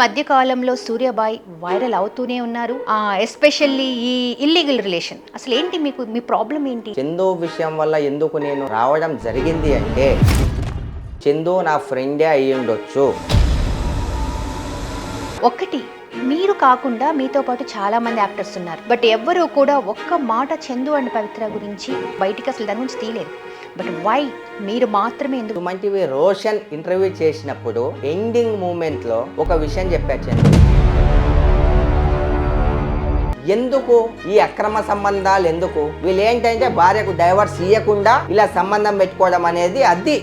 మధ్య కాలంలో సూర్యబాయ్ వైరల్ అవుతూనే ఉన్నారు. ఎస్పెషల్లీ ఈ ఇల్లీగల్ రిలేషన్. అసలు ఏంటి మీకు మీ ప్రాబ్లం ఏంటి? చందు విషయం వల్ల ఎందుకు నేను రావడం జరిగింది అంటే చందు నా ఫ్రెండే అయ్యి ఉండొచ్చు. ఒక్కటి మీరు కాకుండా మీతో పాటు చాలా మంది యాక్టర్స్ ఉన్నారు. బట్ ఎవ్వరూ కూడా ఒక్క మాట చందు అండ్ పవిత్ర గురించి బయటికి అసలు దాని గురించి తీయలేదు. బట్ వై మీరు మాత్రమే ఎందుకు ఇటువంటివి రోషన్ ఇంటర్వ్యూ చేసినప్పుడు ఎండింగ్ మూమెంట్లో ఒక విషయం చెప్పారు ఎందుకు? ఈ అక్రమ సంబంధాలు ఎందుకు? వీళ్ళు ఏంటంటే భార్యకు డైవర్స్ ఇవ్వకుండా ఇలా సంబంధం పెట్టుకోవడం అనేది అది.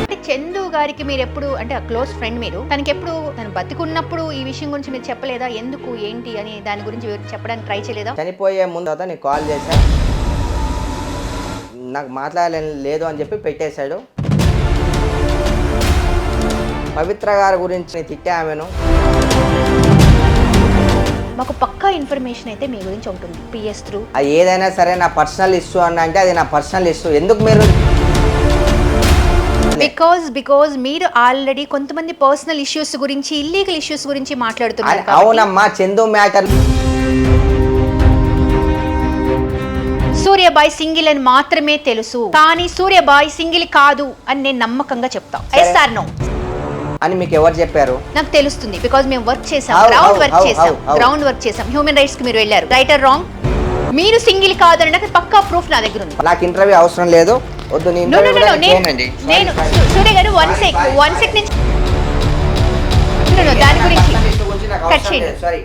అంటే చందు గారికి మీరు ఎప్పుడు అంటే క్లోజ్ ఫ్రెండ్ మీరు తనకి ఎప్పుడు తను బతికున్నప్పుడు ఈ విషయం గురించి మీరు చెప్పలేదా? ఎందుకు? ఏంటి? అని దాని గురించి చెప్పడానికి ట్రై చేయలేదా? చనిపోయే ముందు నీకు కాల్ చేశా నాకు మాట్లాడలేని లేదు అని చెప్పి పెట్టేశాడు. పవిత్ర గారి గురించి నేను తిట్టా ఆమెను. మాకు పక్కా ఇన్ఫర్మేషన్ అయితే మీ గురించి ఉంటుంది. PS through. అది ఏదైనా సరే నా పర్సనల్ ఇష్యూ అని అంటే అది నా పర్సనల్ ఇష్యూ. ఎందుకు మీరు బికాజ్ బికాజ్ మీరు ఆల్రెడీ కొంతమంది పర్సనల్ ఇష్యూస్ గురించి ఇల్లీగల్ ఇష్యూస్ గురించి మాట్లాడుతున్నారు అవునమ్మా చందు మ్యాటర్ సూర్యబాయ్ సింగిల్ అని మాత్రమే తెలుసు. కానీ సూర్యబాయ్ సింగిల్ కాదు అని నేను నమ్మకంగా చెప్తా. ఎస్ ఆర్ నో అని మీకు ఎవరు చెప్పారు? నాకు తెలుస్తుంది బికాజ్ మేము వర్క్ చేసాం. గ్రౌండ్ వర్క్ చేసాం? గ్రౌండ్ వర్క్ చేసాం. హ్యూమన్ రైట్స్కి మీరు వెళ్ళారు. రైట్ ఆర్ రాంగ్ మీరు సింగిల్ కాదు అని నాకు పక్కా ప్రూఫ్ నా దగ్గర ఉంది. నాకు ఇంటర్వ్యూ అవసరం లేదు. వద్దు నేను నేను. సూర్య గారు వన్ సెక్ వన్. సెక్ నుంచి దాని గురించి కట్ చేయండి.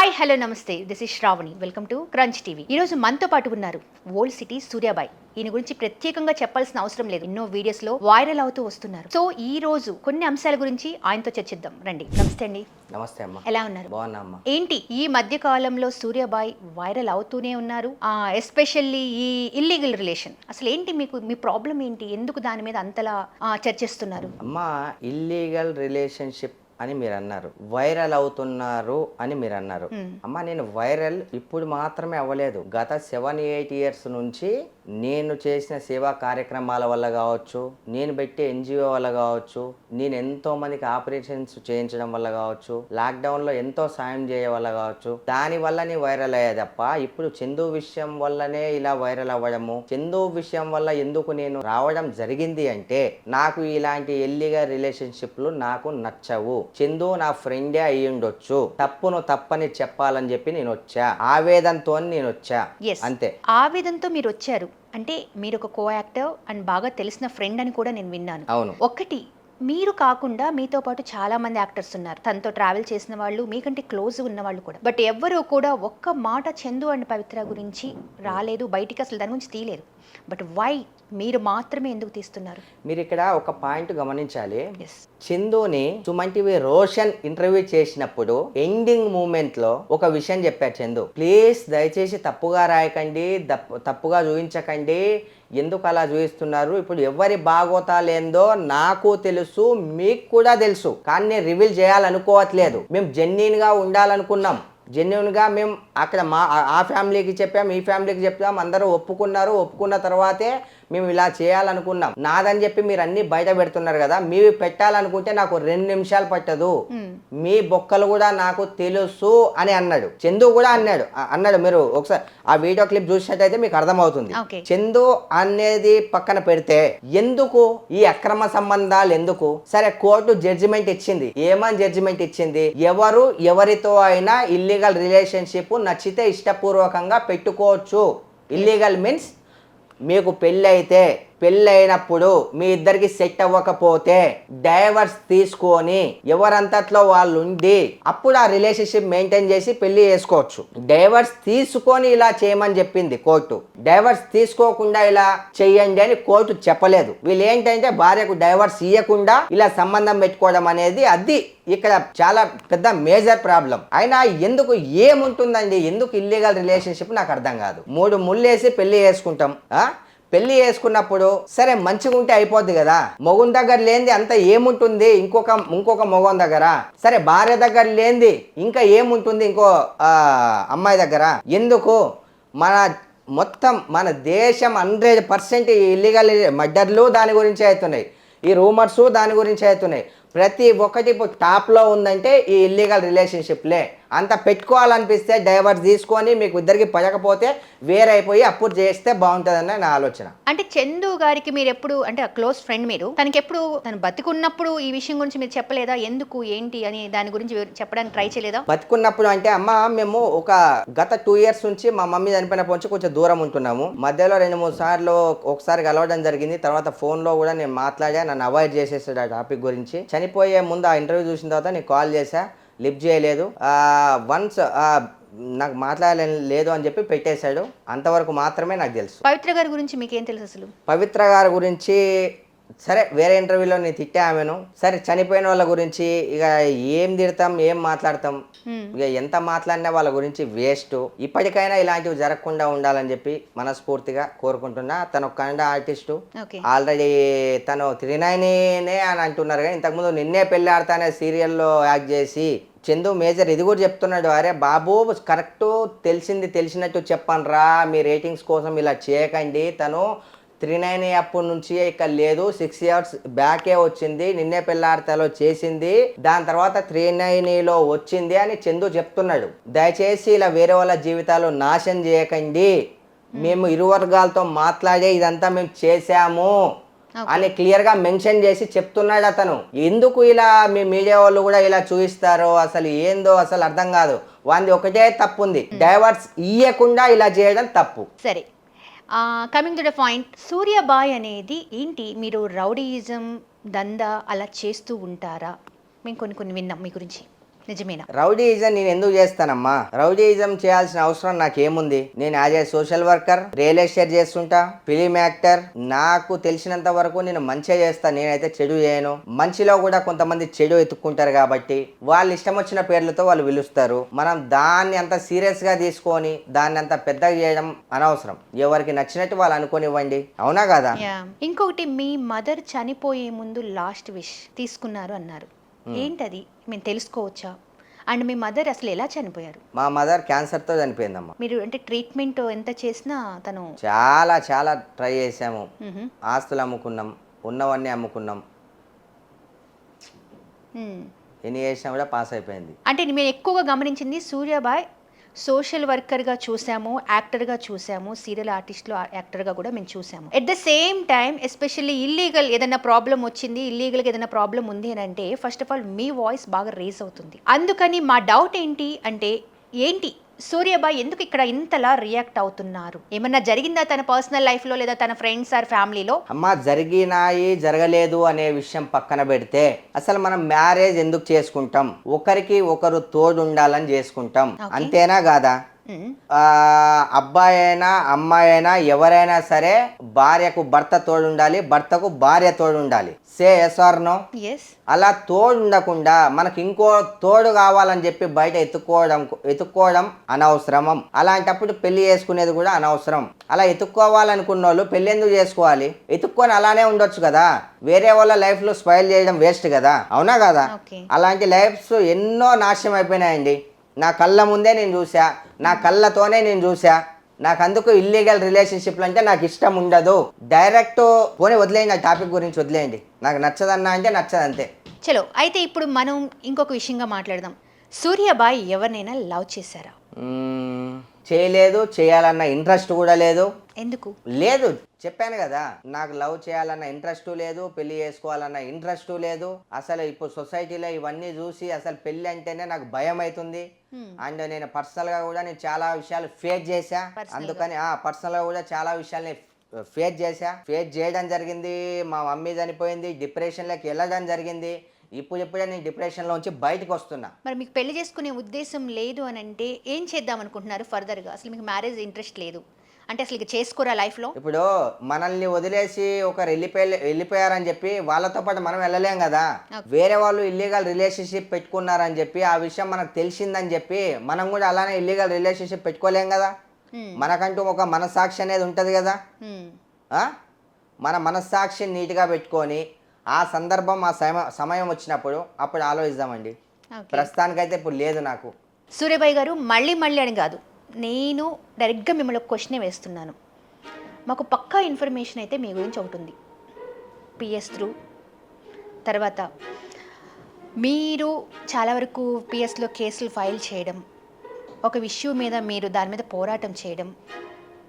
హాయ్ హలో నమస్తే. This is Sravani welcome to Crunch TV ఈ రోజు మనతో పాటు ఉన్నారు ఓల్డ్ సిటీ సూర్యాబాయ్ ఈయన గురించి ప్రత్యేకంగా చెప్పాల్సిన అవసరం లేదు. ఎన్నో వీడియోస్లో వైరల్ అవుతూ వస్తున్నారు. సో ఈ రోజు కొన్ని అంశాల గురించి ఆయనతో చర్చిద్దాం. రండి. నమస్తే అండి. నమస్తే అమ్మా. ఎలా ఉన్నారు? బాగున్నా అమ్మా. ఏంటి ఈ మధ్య కాలంలో సూర్యబాయ్ వైరల్ అవుతూనే ఉన్నారు? ఎస్పెషల్లీ ఈ ఇల్లీగల్ రిలేషన్ అసలు ఏంటి మీకు మీ ప్రాబ్లం ఏంటి? ఎందుకు దాని మీద అంతలా చర్చిస్తున్నారు? అమ్మా ఇల్లీగల్ రిలేషన్షిప్ అని మీరు అన్నారు వైరల్ అవుతున్నారు అని మీరు అన్నారు మ్మ్. అమ్మా నేను వైరల్ ఇప్పుడు మాత్రమే అవ్వలేదు. గత సెవెన్ ఎయిట్ ఇయర్స్ నుంచి నేను చేసిన సేవా కార్యక్రమాల వల్ల కావచ్చు నేను పెట్టే ఎన్జిఓ వల్ల కావచ్చు నేను ఎంతో మందికి ఆపరేషన్స్ చేయించడం వల్ల కావచ్చు లాక్డౌన్లో ఎంతో సాయం చేయ వల్ల కావచ్చు దాని వల్ల నేను వైరల్ అయ్యా తప్ప ఇప్పుడు చందు విషయం వల్లనే ఇలా వైరల్ అవ్వడము చందు విషయం వల్ల ఎందుకు నేను రావడం జరిగింది అంటే నాకు ఇలాంటి ఎల్లిగా రిలేషన్షిప్లు నాకు నచ్చవు. చందు నా ఫ్రెండే అయి ఉండొచ్చు. తప్పును తప్పని చెప్పాలని చెప్పి నేను వచ్చా. ఆవేదంతో నేను వచ్చా. అంతే. ఆవేదంతో మీరు వచ్చారు. అంటే మీరు ఒక కో యాక్టర్ అండ్ బాగా తెలిసిన ఫ్రెండ్ అని కూడా నేను విన్నాను. అవును. ఒకటి మీరు కాకుండా మీతో పాటు చాలా మంది యాక్టర్స్ ఉన్నారు. తనతో ట్రావెల్ చేసిన వాళ్ళు మీకంటే క్లోజ్ ఉన్న వాళ్ళు కూడా. బట్ ఎవ్వరూ కూడా ఒక్క మాట చందు అండ్ పవిత్ర గురించి రాలేదు. బయటికి అసలు దాని గురించి తీయలేదు బట్ వై మీరు మాత్రమే ఎందుకు తీస్తున్నారు? మీరు ఇక్కడ ఒక పాయింట్ గమనించాలి. చందుని సుమంటివి రోషన్ ఇంటర్వ్యూ చేసినప్పుడు ఎండింగ్ మూమెంట్లో ఒక విషయం చెప్పారు చందు. ప్లీజ్ దయచేసి తప్పుగా రాయకండి తప్పుగా చూపించకండి ఎందుకు అలా చూపిస్తున్నారు ఇప్పుడు ఎవరి బాగోతాలేందో నాకు తెలుసు మీకు కూడా తెలుసు. కానీ నేను రివీల్ చేయాలనుకోవట్లేదు. మేము జెన్యున్గా ఉండాలనుకున్నాం. జెన్యున్గా మేము అక్కడ మా ఆ- ఫ్యామిలీకి చెప్పాం ఈ ఫ్యామిలీకి చెప్పాం అందరూ ఒప్పుకున్నారు. ఒప్పుకున్న తర్వాతే మేము ఇలా చేయాలనుకున్నాం. నాదని చెప్పి మీరు అన్ని బయట పెడుతున్నారు కదా మీవి పెట్టాలనుకుంటే నాకు రెండు నిమిషాలు పట్టదు. మీ బొక్కలు కూడా నాకు తెలుసు అని అన్నాడు. చందు కూడా అన్నాడు. అన్నాడు మీరు ఒకసారి ఆ వీడియో క్లిప్ చూసినట్టయితే మీకు అర్థమవుతుంది. చందు అనేది పక్కన పెడితే ఎందుకు? ఈ అక్రమ సంబంధాలు ఎందుకు? సరే కోర్టు జడ్జిమెంట్ ఇచ్చింది. ఏమని జడ్జిమెంట్ ఇచ్చింది? ఎవరు ఎవరితో అయినా ఇల్లీగల్ రిలేషన్షిప్ నచ్చితే ఇష్టపూర్వకంగా పెట్టుకోవచ్చు. ఇల్లీగల్ మీన్స్ మీకు పెళ్ళి పెళ్ళైనప్పుడు మీ ఇద్దరికి సెట్ అవ్వకపోతే డైవర్స్ తీసుకొని ఎవరంతట్లో వాళ్ళు ఉండి అప్పుడు ఆ రిలేషన్షిప్ మెయింటైన్ చేసి పెళ్ళి చేసుకోవచ్చు. డైవర్స్ తీసుకొని ఇలా చేయమని చెప్పింది కోర్టు. డైవర్స్ తీసుకోకుండా ఇలా చెయ్యండి అని కోర్టు చెప్పలేదు. వీళ్ళు ఏంటంటే భార్యకు డైవర్స్ ఇవ్వకుండా ఇలా సంబంధం పెట్టుకోవడం అనేది అది ఇక్కడ చాలా పెద్ద మేజర్ ప్రాబ్లం. అయినా ఎందుకు ఏముంటుందండి? ఎందుకు ఇల్లీగల్ రిలేషన్షిప్ నాకు అర్థం కాదు. మూడు ముళ్ళేసి పెళ్ళి చేసుకుంటాం పెళ్ళి చేసుకున్నప్పుడు సరే మంచిగా ఉంటే అయిపోద్ది కదా. మొగన్ దగ్గర లేనిది అంత ఏముంటుంది? ఇంకొక ఇంకొక మొగం దగ్గర. సరే భార్య దగ్గర లేనిది ఇంకా ఏముంటుంది ఇంకో అమ్మాయి దగ్గర? ఎందుకు? మన మొత్తం మన దేశం హండ్రెడ్ పర్సెంట్ ఇల్లీగల్ మర్డర్లు దాని గురించి అవుతున్నాయి. ఈ రూమర్స్ దాని గురించి అవుతున్నాయి. ప్రతి ఒక్కటి ఇప్పుడు టాప్లో ఉందంటే ఈ ఇల్లీగల్ రిలేషన్షిప్లే అంత పెట్టుకోవాలనిపిస్తే డైవర్స్ తీసుకొని మీకు ఇద్దరికి పడకపోతే వేరైపోయి అప్పుడు చేస్తే బాగుంటుందని నా ఆలోచన. అంటే చందు గారికి మీరు ఎప్పుడు అంటే క్లోజ్ ఫ్రెండ్ మీరు తనకి ఎప్పుడు తను బతికున్నప్పుడు ఈ విషయం గురించి మీరు చెప్పలేదా? ఎందుకు ఏంటి అని దాని గురించి చెప్పడానికి ట్రై చేయలేదా? బతుకున్నప్పుడు అంటే అమ్మ మేము ఒక గత టూ ఇయర్స్ నుంచి మా మమ్మీ చనిపోయినప్పటి నుంచి కొంచెం దూరం ఉంటున్నాము. మధ్యలో రెండు మూడు సార్లు ఒకసారి కలవడం జరిగింది. తర్వాత ఫోన్లో కూడా నేను మాట్లాడా నన్ను అవాయిడ్ చేసేసాడు ఆ టాపిక్ గురించి. చనిపోయే ముందు ఆ ఇంటర్వ్యూ చూసిన తర్వాత నేను కాల్ చేశా. లిఫ్ట్ చేయలేదు. వన్స్ నాకు మాట్లాడలేదు లేదు అని చెప్పి పెట్టేశాడు. అంతవరకు మాత్రమే నాకు తెలుసు. పవిత్ర గారి గురించి మీకేం తెలుసు అసలు? పవిత్ర గారి గురించి సరే వేరే ఇంటర్వ్యూలో నేను తిట్టా ఆమెను. సరే చనిపోయిన వాళ్ళ గురించి ఇక ఏం తిడతాం ఏం మాట్లాడతాం. ఇక ఎంత మాట్లాడినా వాళ్ళ గురించి వేస్ట్. ఇప్పటికైనా ఇలాంటివి జరగకుండా ఉండాలని చెప్పి మనస్ఫూర్తిగా కోరుకుంటున్నా. తను ఒక కన్నడ ఆర్టిస్టు. ఆల్రెడీ తను త్రినైనే అని అంటున్నారు కానీ ఇంతకుముందు నిన్నే పెళ్ళి ఆడతానే సీరియల్లో యాక్ట్ చేసి చందు మేజర్ ఇది కూడా చెప్తున్నాడు అరే బాబు కరెక్ట్ తెలిసింది తెలిసినట్టు చెప్పండి రా మీ రేటింగ్స్ కోసం ఇలా చేయకండి. తను త్రీ నైన్ అప్పటి నుంచి ఇక లేదు సిక్స్ ఇయర్స్ బ్యాకే వచ్చింది నిన్నే పెళ్ళాడతాలో చేసింది దాని తర్వాత త్రీ నైన్లో వచ్చింది అని చందు చెప్తున్నాడు. దయచేసి ఇలా వేరే వాళ్ళ జీవితాలు నాశనం చేయకండి. మేము ఇరు వర్గాలతో మాట్లాడే ఇదంతా మేము చేశాము. అని క్లియర్గా మెన్షన్ చేసి చెప్తున్నాడు అతను. ఎందుకు ఇలా మీ మీడియా వాళ్ళు కూడా ఇలా చూపిస్తారో అసలు ఏందో అసలు అర్థం కాదు. వాంది ఒకటే తప్పు ఉంది డైవర్స్ ఇయ్యకుండా ఇలా చేయడం తప్పు. సరే. Coming to the point Suryabhai అనేది ఏంటి? మీరు రౌడీయిజం దందా అలా చేస్తూ ఉంటారా? మేము కొన్ని కొన్ని విన్నాం మీ గురించి. నిజమేనా? రౌడీయిజం నేను ఎందుకు చేస్తానమ్మా? రౌడీయిజం చేయాల్సిన అవసరం నాకేముంది? నేను as a social worker real estate చేస్తుంటా ఫిలిం యాక్టర్. నాకు తెలిసినంత వరకు నేను మంచిగా చేస్తా నేనైతే చెడు చేయను. మంచిలో కూడా కొంతమంది చెడు ఎత్తుక్కుంటారు కాబట్టి వాళ్ళు ఇష్టం వచ్చిన పేర్లతో వాళ్ళు పిలుస్తారు. మనం దాన్ని అంత సీరియస్గా తీసుకొని దాన్ని అంత పెద్దగా చేయడం అనవసరం. ఎవరికి నచ్చినట్టు వాళ్ళు అనుకోనివ్వండి. అవునా కదా? ఇంకొకటి మీ మదర్ చనిపోయే ముందు లాస్ట్ విష్ తీసుకున్నారు అన్నారు. ఏంటది? మేము తెలుసుకోవచ్చా? అండ్ మీ మదర్ అసలు ఎలా చనిపోయారు? మా మదర్ క్యాన్సర్తో చనిపోయిందమ్మా. మీరు అంటే ట్రీట్మెంట్ ఎంత చేసినా తను చాలా చాలా ట్రై చేసాము. ఆస్తులు అమ్ముకున్నాం ఉన్నవన్నీ అమ్ముకున్నాం. మ్మ్. ఎన్ని చేసినా కూడా పాస్ అయిపోయింది. అంటే మేము ఎక్కువగా గమనించింది సూర్యాబాయ్ సోషల్ వర్కర్గా చూసాము యాక్టర్గా చూసాము సీరియల్ ఆర్టిస్ట్లో యాక్టర్గా కూడా మేము చూసాము. At the same time especially illegal ఏదైనా ప్రాబ్లం వచ్చింది ఇల్లీగల్గా ఏదైనా ప్రాబ్లం ఉంది అని అంటే ఫస్ట్ ఆఫ్ ఆల్ మీ వాయిస్ బాగా రేజ్ అవుతుంది. అందుకని మా డౌట్ ఏంటి అంటే ఏంటి సూర్యబాయ్ ఎందుకు ఇక్కడ ఇంతలా రియాక్ట్ అవుతున్నారు? ఏమన్నా జరిగిందా తన పర్సనల్ లైఫ్లో లేదా తన ఫ్రెండ్స్ ఆర్ ఫ్యామిలీలో? అమ్మ జరిగినాయి జరగలేదు అనే విషయం పక్కన పెడితే అసలు మనం మ్యారేజ్ ఎందుకు చేసుకుంటాం? ఒకరికి ఒకరు తోడు ఉండాలని చేసుకుంటాం. అంతేనా కాదా? అబ్బాయి అయినా అమ్మాయి అయినా ఎవరైనా సరే భార్యకు భర్త తోడు ఉండాలి భర్తకు భార్య తోడు ఉండాలి సే ఎస్ ఆర్ నో అలా తోడు ఉండకుండా మనకి ఇంకో తోడు కావాలని చెప్పి బయట ఎత్తుకోవడం ఎత్తుక్కోవడం అనవసరం అలాంటప్పుడు పెళ్ళి చేసుకునేది కూడా అనవసరం. అలా ఎత్తుక్కోవాలనుకున్న వాళ్ళు పెళ్ళి ఎందుకు చేసుకోవాలి? ఎత్తుక్కొని అలానే ఉండొచ్చు కదా. వేరే వాళ్ళ లైఫ్లో స్పైల్ చేయడం వేస్ట్ కదా. అవునా కదా? అలాంటి లైఫ్స్ ఎన్నో నాశనం అయిపోయినాయండి. నా కళ్ళ ముందే నేను చూసా నా కళ్ళతోనే నేను చూసా నాకు అందుకు ఇల్లీగల్ రిలేషన్షిప్లు అంటే నాకు ఇష్టం ఉండదు డైరెక్ట్ పోనీ వదిలేయండి ఆ టాపిక్ గురించి వదిలేయండి. నాకు నచ్చదన్నా అంటే నచ్చదు అంతే చలో అయితే ఇప్పుడు మనం ఇంకొక విషయంగా మాట్లాడదాం. సూర్యబాయ్ ఎవరినైనా లవ్ చేశారా? చేయలేదు చేయాలన్న ఇంట్రెస్ట్ కూడా లేదు. ఎందుకు? లేదు చెప్పాను కదా నాకు లవ్ చేయాలన్న ఇంట్రెస్ట్ లేదు పెళ్ళి చేసుకోవాలన్న ఇంట్రెస్ట్ లేదు. అసలు ఇప్పుడు సొసైటీలో ఇవన్నీ చూసి అసలు పెళ్ళి అంటేనే నాకు భయం అవుతుంది అండ్ నేను పర్సనల్గా కూడా నేను చాలా విషయాలు ఫేస్ చేశా. అందుకని ఆ పర్సనల్గా కూడా చాలా విషయాల్ని ఫేస్ చేశా. ఫేస్ చేయడం జరిగింది మా మమ్మీ చనిపోయింది డిప్రెషన్లోకి వెళ్ళడం జరిగింది. ఇప్పుడు ఇప్పుడే నేను డిప్రెషన్లోంచి బయటకు వస్తున్నా. మరి మీకు పెళ్ళి చేసుకునే ఉద్దేశం లేదు అని అంటే ఏం చేద్దాం అనుకుంటున్నారు ఫర్దర్గా అసలు మీకు మ్యారేజ్ ఇంట్రెస్ట్ లేదు. అంటే అసలు ఇక చేసుకోరా లైఫ్లో ఇప్పుడు మనల్ని వదిలేసి ఒకరు వెళ్ళిపోయి వెళ్ళిపోయారని చెప్పి వాళ్ళతో పాటు మనం వెళ్ళలేం కదా. వేరే వాళ్ళు ఇల్లీగల్ రిలేషన్షిప్ పెట్టుకున్నారని చెప్పి ఆ విషయం మనకు తెలిసిందని చెప్పి మనం కూడా అలానే ఇల్లీగల్ రిలేషన్షిప్ పెట్టుకోలేం కదా. మనకంటూ ఒక మనసాక్షి అనేది ఉంటది కదా? మన మనస్సాక్షిని నీట్గా పెట్టుకొని ఆ సందర్భం ఆ సమయం వచ్చినప్పుడు అప్పుడు ఆలోచిద్దామండి. ప్రస్తుతానికైతే ఇప్పుడు లేదు నాకు. సూర్యబాయి గారు మళ్ళీ మళ్ళీ అని కాదు నేను డైరెక్ట్గా మిమ్మల్ని క్వశ్చనే వేస్తున్నాను. మాకు పక్కా ఇన్ఫర్మేషన్ అయితే మీ గురించి ఒకటి ఉంది. PS through. తర్వాత మీరు చాలా వరకు పిఎస్లో కేసులు ఫైల్ చేయడం ఒక ఇష్యూ మీద మీరు దాని మీద పోరాటం చేయడం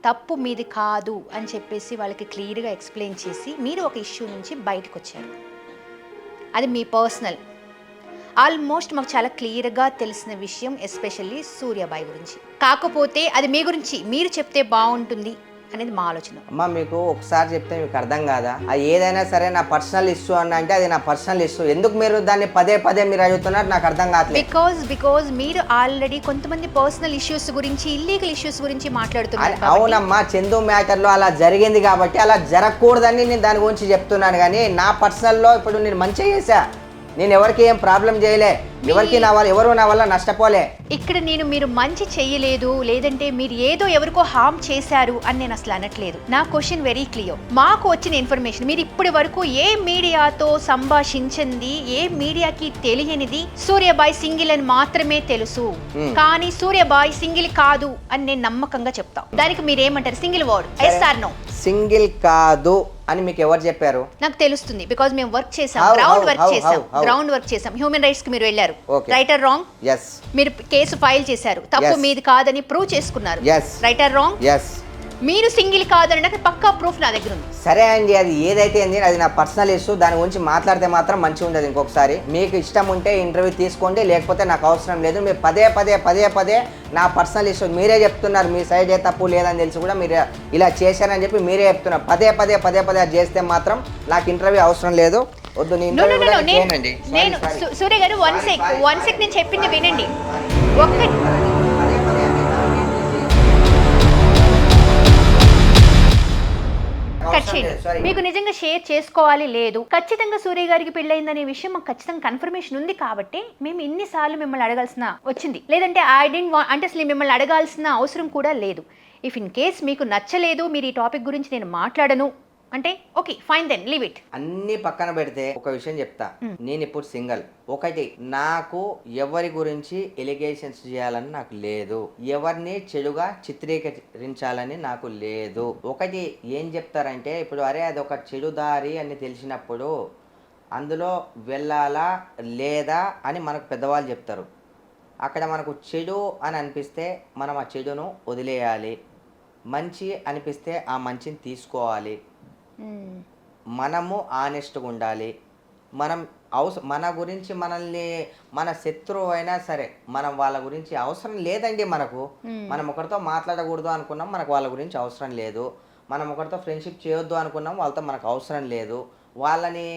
తప్పు మీది కాదు అని చెప్పేసి వాళ్ళకి క్లియర్గా ఎక్స్ప్లెయిన్ చేసి మీరు ఒక ఇష్యూ నుంచి బయటకు వచ్చారు అది మీ పర్సనల్. ఆల్మోస్ట్ మాకు చాలా క్లియర్గా తెలిసిన విషయం ఎస్పెషల్లీ సూర్యబాయి గురించి. కాకపోతే అది మీ గురించి. మీరు చెప్తే బాగుంటుంది. అనేది మా ఆలోచన. అమ్మ మీకు ఒకసారి చెప్తే మీకు అర్థం కాదా? అది ఏదైనా సరే నా పర్సనల్ ఇష్యూ అన్న అంటే అది నా పర్సనల్ ఇష్యూ. ఎందుకు మీరు దాన్ని పదే పదే మీరు అడుగుతున్నారు నాకు అర్థం కావట్లేదు. బికాజ్ బికాజ్ మీరు ఆల్రెడీ కొంతమంది పర్సనల్ ఇష్యూస్ గురించి ఇల్లీగల్ ఇష్యూస్ గురించి మాట్లాడుతున్నారు అవునమ్మా చందు మ్యాటర్లో అలా జరిగింది కాబట్టి అలా జరగకూడదని నేను దాని గురించి చెప్తున్నాను. కానీ నా పర్సనల్లో ఇప్పుడు నేను మంచిగా చేశా. నేను ఎవరికి ఏం ప్రాబ్లం చేయలే ఎవరికి నా వల్ల ఎవరు నా వల్ల నష్టపోలే. ఇక్కడ నేను మీరు మంచి చెయ్యలేదు లేదంటే మీరు ఏదో ఎవరికో హామ్ చేశారు అని నేను అసలు అనట్లేదు. నా క్వశ్చన్ వెరీ క్లియర్ మాకు వచ్చిన ఇన్ఫర్మేషన్ మీరు ఇప్పటి వరకు ఏ మీడియాతో సంభాషించింది ఏ మీడియాకి తెలియనిది సూర్యబాయ్ సింగిల్ అని మాత్రమే తెలుసు. కానీ సూర్యబాయ్ సింగిల్ కాదు అని నేను నమ్మకంగా చెప్తా. దానికి మీరు ఏమంటారు single word yes or no single కాదు. అని మీకు ఎవరు చెప్పారు? నాకు తెలుస్తుంది. బికాజ్ మేము వర్క్ చేసాం. How, ground how, work how, చేసాం. how, how? గ్రౌండ్ వర్క్ చేసాం. హ్యూమన్ రైట్స్కి మీరు వెళ్ళారు. Okay. Right or wrong yes మీరు కేసు ఫైల్ చేశారు. తప్పు Yes. మీది కాదని ప్రూవ్ చేసుకున్నారు. Yes. Right or wrong yes మీరు సింగిల్ కాదని నాకు పక్కా ప్రూఫ్ నా దగ్గర ఉంది. సరే అండి అది ఏదైతే ఏంది అది నా పర్సనల్ ఇష్యూ దాని గురించి మాట్లాడితే మాత్రం మంచిగా ఉండదు ఇంకొకసారి. మీకు ఇష్టం ఉంటే ఇంటర్వ్యూ తీసుకోండి లేకపోతే నాకు అవసరం లేదు. మీరు పదే పదే పదే పదే నా పర్సనల్ ఇష్యూ మీరే చెప్తున్నారు మీ సైడ్ ఏ తప్పు లేదని తెలిసి కూడా మీరు ఇలా చేశారని చెప్పి మీరే చెప్తున్నారు. పదే పదే పదే పదే అది చేస్తే మాత్రం నాకు ఇంటర్వ్యూ అవసరం లేదు. వద్దు నేను సూర్య గారు వన్ సెక్ వన్. సెక్ నేను చెప్పింది వినండి. ఒక్క చేయండి. మీకు నిజంగా షేర్ చేసుకోవాలి లేదు. ఖచ్చితంగా సూర్య గారికి పెళ్ళయిందనే విషయం మాకు ఖచ్చితంగా కన్ఫర్మేషన్ ఉంది కాబట్టి మేము ఇన్నిసార్లు మిమ్మల్ని అడగాల్సిన వచ్చింది. లేదంటే ఐ డెంట్ అంటే అసలు మిమ్మల్ని అడగాల్సిన అవసరం కూడా లేదు. ఇఫ్ ఇన్ కేస్ మీకు నచ్చలేదు మీరు ఈ టాపిక్ గురించి నేను మాట్లాడను అంటే okay fine then leave it అన్ని పక్కన పెడితే ఒక విషయం చెప్తా. నేను ఇప్పుడు సింగల్. ఒకటి నాకు ఎవరి గురించి ఎలిగేషన్స్ చేయాలని నాకు లేదు. ఎవరిని చెడుగా చిత్రీకరించాలని నాకు లేదు. ఒకటి ఏం చెప్తారంటే ఇప్పుడు అరే అది ఒక చెడు దారి అని తెలిసినప్పుడు అందులో వెళ్ళాలా లేదా అని మనకు పెద్దవాళ్ళు చెప్తారు. అక్కడ మనకు చెడు అని అనిపిస్తే మనం ఆ చెడును వదిలేయాలి. మంచి అనిపిస్తే ఆ మంచిని తీసుకోవాలి. మనము ఆనెస్ట్గా ఉండాలి. మనం అవస మన గురించి మనల్ని మన శత్రువు అయినా సరే మనం వాళ్ళ గురించి అవసరం లేదండి మనకు. మనం ఒకరితో మాట్లాడకూడదు అనుకున్నాం మనకు వాళ్ళ గురించి అవసరం లేదు. మనం ఒకరితో ఫ్రెండ్షిప్ చేయొద్దు అనుకున్నాం వాళ్ళతో మనకు అవసరం లేదు. వాళ్ళని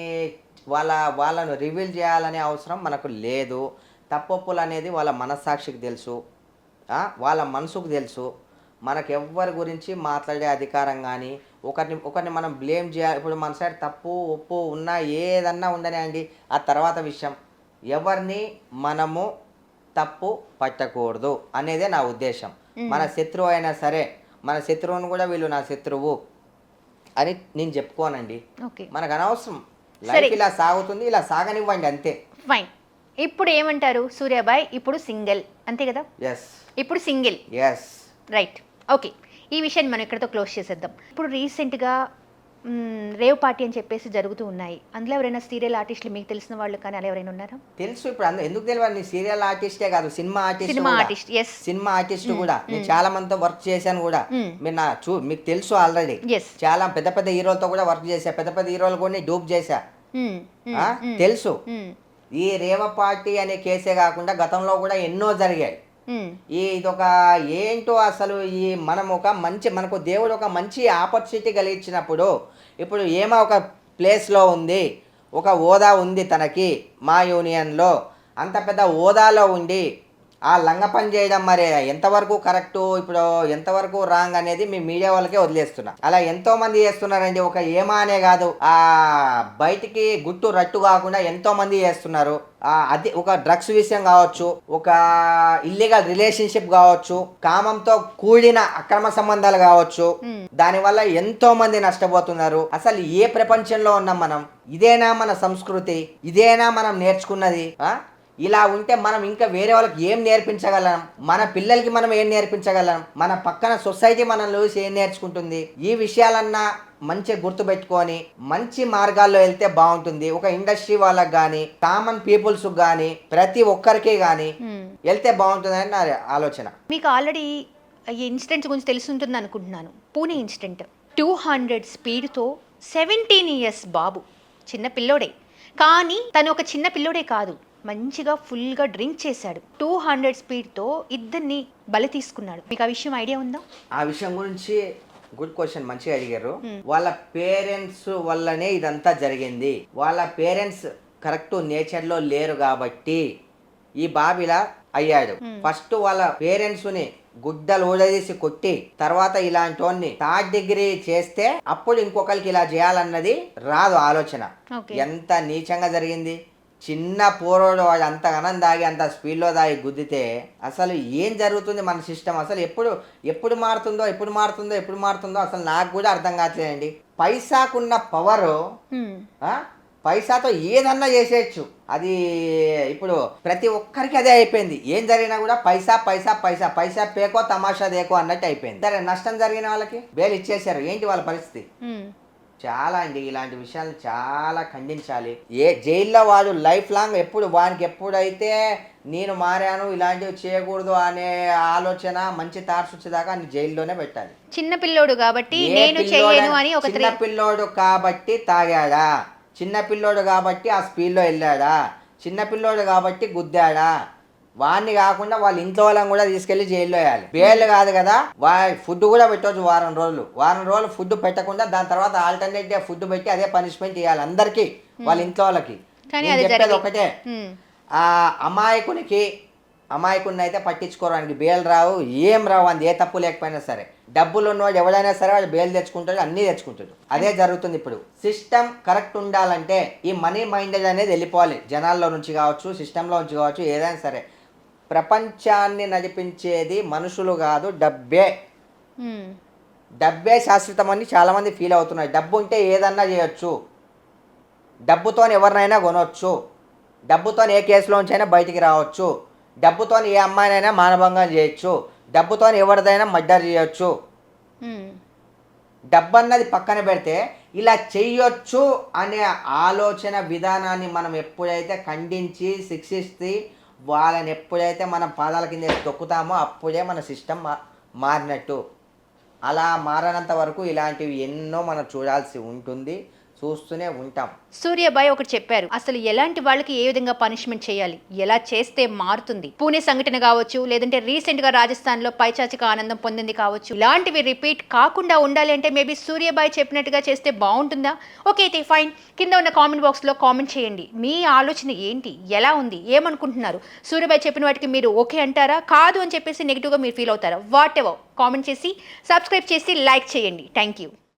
వాళ్ళ వాళ్ళను రివీల్ చేయాలనే అవసరం మనకు లేదు. తప్పొప్పులు అనేది వాళ్ళ మనస్సాక్షికి తెలుసు. వాళ్ళ మనసుకు తెలుసు. మనకు ఎవ్వరి గురించి మాట్లాడే అధికారం కానీ ఒకరిని ఒకరిని మనం బ్లేమ్ చేయాలి ఇప్పుడు మన సైడ్ తప్పు ఒప్పు ఉన్నా ఏదన్నా ఉండనే అండి ఆ తర్వాత విషయం. ఎవరిని మనము తప్పు పట్టకూడదు అనేదే నా ఉద్దేశం. మన శత్రువు అయినా సరే మన శత్రువుని కూడా వీళ్ళు నా శత్రువు అని నేను చెప్పుకోనండి. ఓకే. మనకు అనవసరం. సరే. లైఫ్ ఇలా సాగుతుంది ఇలా సాగనివ్వండి అంతే. ఫైన్ ఇప్పుడు ఏమంటారు? సూర్యాబాయ్ ఇప్పుడు సింగిల్. అంతే కదా? ఎస్ ఇప్పుడు సింగిల్. ఎస్ రైట్ ఓకే ఈ విషయాన్ని మనం ఇక్కడతో క్లోజ్ చేసేద్దాం. ఇప్పుడు రీసెంట్గా రేవ్ పార్టీ అని చెప్పేసి జరుగుతూ ఉన్నాయి. అందులో ఎవరైనా సీరియల్ ఆర్టిస్టులు మీకు తెలిసిన వాళ్ళు కానీ అలా ఎవరైనా ఉన్నారా? తెలుసు ఇప్పుడు అందరూ ఎందుకు తెలియదు? నీ సీరియల్ ఆర్టిస్టే కాదు cinema artist cinema. Artist yes cinema artist కూడా. నేను చాలా మందితో వర్క్ చేశాను కూడా. మీరు నా చూ మీకు తెలుసు ఆల్రెడీ. చాలా పెద్ద పెద్ద హీరోలతో కూడా వర్క్ చేశా. పెద్ద పెద్ద హీరోలు కూడా డూప్ చేశా. ఆ? తెలుసు. ఈ రేవ పార్టీ అనే కేసే కాకుండా గతంలో కూడా ఎన్నో జరిగాయి. Hmm. ఈ ఇదొక ఏంటో అసలు ఈ మనం ఒక మంచి మనకు దేవుడు ఒక మంచి ఆపర్చునిటీ కలిగించినప్పుడు ఇప్పుడు ఏమో ఒక ప్లేస్లో ఉంది ఒక హోదా ఉంది తనకి మా యూనియన్లో అంత పెద్ద హోదాలో ఉండి ఆ లంగ పని చేయడం మరి ఎంతవరకు కరెక్ట్? ఇప్పుడు ఎంతవరకు రాంగ్ అనేది మీ మీడియా వాళ్ళకే వదిలేస్తున్నా. అలా ఎంతో మంది చేస్తున్నారండి. ఒక ఏమా అనే కాదు. ఆ బయటికి గుట్టు రట్టు కాకుండా ఎంతో మంది చేస్తున్నారు. ఆ అది ఒక డ్రగ్స్ విషయం కావచ్చు ఒక ఇల్లీగల్ రిలేషన్షిప్ కావచ్చు కామంతో కూడిన అక్రమ సంబంధాలు కావచ్చు. దానివల్ల ఎంతో మంది నష్టపోతున్నారు. అసలు ఏ ప్రపంచంలో ఉన్నాం మనం? ఇదేనా మన సంస్కృతి? ఇదేనా మనం నేర్చుకున్నది? ఇలా ఉంటే మనం ఇంకా వేరే వాళ్ళకి ఏం నేర్పించగలం? మన పిల్లలకి మనం ఏం నేర్పించగలం? మన పక్కన సొసైటీ మనం చూసి ఏం నేర్చుకుంటుంది? ఈ విషయాలన్నా మంచిగా గుర్తుపెట్టుకొని మంచి మార్గాల్లో వెళ్తే బాగుంటుంది. ఒక ఇండస్ట్రీ వాళ్ళకి కానీ కామన్ పీపుల్స్ కానీ ప్రతి ఒక్కరికి కానీ. వెళ్తే బాగుంటుందని నా ఆలోచన. మీకు ఆల్రెడీ ఈ ఇన్సిడెంట్స్ గురించి తెలుసుంటుంది అనుకుంటున్నాను. పూణే ఇన్సిడెంట్. టూ హండ్రెడ్ స్పీడ్తో సెవెంటీన్ ఇయర్స్ బాబు చిన్న పిల్లోడే. కానీ తను ఒక చిన్న పిల్లోడే కాదు. మంచిగా ఫుల్గా డ్రింక్ చేశాడు. టూ హండ్రెడ్ స్పీడ్తో ఇద్దరిని బలి తీసుకున్నాడు. మీకు ఆ విషయం ఐడియా ఉందా? ఆ విషయం గురించి గుడ్ క్వశ్చన్ మంచిగా అడిగారు. వాళ్ళ పేరెంట్స్ వల్లనే ఇదంతా జరిగింది. వాళ్ళ పేరెంట్స్ కరెక్ట్ నేచర్లో లేరు కాబట్టి ఈ బాబిలా అయ్యాడు. ఫస్ట్ వాళ్ళ పేరెంట్స్ని గుడ్డలు ఊడదీసి కొట్టి తర్వాత ఇలాంటి థర్డ్ డిగ్రీ చేస్తే అప్పుడు ఇంకొకరికి ఇలా చేయాలన్నది రాదు ఆలోచన. ఎంత నీచంగా జరిగింది? చిన్న పోరోడు వాడు అంత గనం దాగి అంత స్పీడ్లో దాగి గుద్దితే అసలు ఏం జరుగుతుంది మన సిస్టమ్? అసలు ఎప్పుడు ఎప్పుడు మారుతుందో ఎప్పుడు మారుతుందో ఎప్పుడు మారుతుందో అసలు నాకు కూడా అర్థం కావట్లేదండి. పైసాకున్న పవరు. పైసాతో ఏదన్నా చేసేయచ్చు. అది ఇప్పుడు ప్రతి ఒక్కరికి అదే అయిపోయింది. ఏం జరిగినా కూడా పైసా పైసా పైసా పైసా పేకో తమాషా దేకో అన్నట్టు అయిపోయింది. సరే నష్టం జరిగిన వాళ్ళకి బేలు ఇచ్చేసారు ఏంటి వాళ్ళ పరిస్థితి. చాలా అండి ఇలాంటి విషయాలు చాలా ఖండించాలి. ఏ జైల్లో వాడు లైఫ్ లాంగ్ ఎప్పుడు వానికి ఎప్పుడైతే నేను మారాను ఇలాంటివి చేయకూడదు అనే ఆలోచన మంచి థాట్స్ వచ్చేదాకా అని జైల్లోనే పెట్టాలి. చిన్న పిల్లోడు కాబట్టి నేను చెయ్యను అని ఒక చిన్న పిల్లోడు కాబట్టి తాగాడా? చిన్న పిల్లోడు కాబట్టి ఆ స్పీడ్లో వెళ్ళాడా? చిన్న పిల్లోడు కాబట్టి గుద్దాడా? వాడిని కాకుండా వాళ్ళ ఇంట్లో వాళ్ళని కూడా తీసుకెళ్ళి జైల్లో వేయాలి. బేలు కాదు కదా వా ఫుడ్ కూడా పెట్టవచ్చు వారం రోజులు. వారం రోజులు ఫుడ్ పెట్టకుండా దాని తర్వాత ఆల్టర్నేట్ డే ఫుడ్ పెట్టి అదే పనిష్మెంట్ ఇవ్వాలి అందరికీ వాళ్ళ ఇంట్లో వాళ్ళకి. చెప్పేది ఒకటే. ఆ అమాయకునికి అమాయకుడిని అయితే పట్టించుకోవడానికి బేలు రావు ఏం రావు అంది ఏ తప్పు లేకపోయినా సరే. డబ్బులు ఉన్నవాడు ఎవడైనా సరే వాడు బేలు తెచ్చుకుంటాడు అన్నీ తెచ్చుకుంటాడు. అదే జరుగుతుంది ఇప్పుడు. సిస్టమ్ కరెక్ట్ ఉండాలంటే ఈ మనీ మైండెడ్ అనేది వెళ్ళిపోవాలి. జనాల్లో నుంచి కావచ్చు సిస్టంలో నుంచి కావచ్చు ఏదైనా సరే. ప్రపంచాన్ని నడిపించేది మనుషులు కాదు డబ్బే. డబ్బే శాశ్వతం అని చాలామంది ఫీల్ అవుతున్నారు. డబ్బు ఉంటే ఏదన్నా చేయొచ్చు. డబ్బుతో ఎవరినైనా కొనవచ్చు డబ్బుతో ఏ కేసులోంచైనా బయటికి రావచ్చు. డబ్బుతో ఏ అమ్మాయినైనా మానభంగం చేయొచ్చు. డబ్బుతో ఎవరిదైనా మర్డర్ చేయొచ్చు. డబ్బు అన్నది పక్కన పెడితే ఇలా చెయ్యొచ్చు అనే ఆలోచన విధానాన్ని మనం ఎప్పుడైతే ఖండించి శిక్షిస్తే వాళ్ళని ఎప్పుడైతే మనం పాదాల కింద తొక్కుతామో అప్పుడే మన సిస్టమ్ మారినట్టు. అలా మారనంత వరకు ఇలాంటివి ఎన్నో మనం చూడాల్సి ఉంటుంది. చూస్తూనే ఉంటాం. సూర్యబాయ్ ఒకటి చెప్పారు అసలు ఎలాంటి వాళ్ళకి ఏ విధంగా పనిష్మెంట్ చేయాలి? ఎలా చేస్తే మారుతుంది? పూణే సంఘటన కావచ్చు లేదంటే రీసెంట్గా రాజస్థాన్లో పైచాచిక ఆనందం పొందింది కావచ్చు. ఇలాంటివి రిపీట్ కాకుండా ఉండాలి అంటే మేబీ సూర్యబాయ్ చెప్పినట్టుగా చేస్తే బాగుంటుందా? ఓకే అయితే ఫైన్ కింద ఉన్న కామెంట్ బాక్స్లో కామెంట్ చేయండి. మీ ఆలోచన ఏంటి? ఎలా ఉంది? ఏమనుకుంటున్నారు? సూర్యబాయ్ చెప్పిన వాటికి మీరు ఓకే అంటారా? కాదు అని చెప్పేసి నెగిటివ్గా మీరు ఫీల్ అవుతారా? వాట్ ఎవర్ కామెంట్ చేసి సబ్స్క్రైబ్ చేసి లైక్ చేయండి. Thank you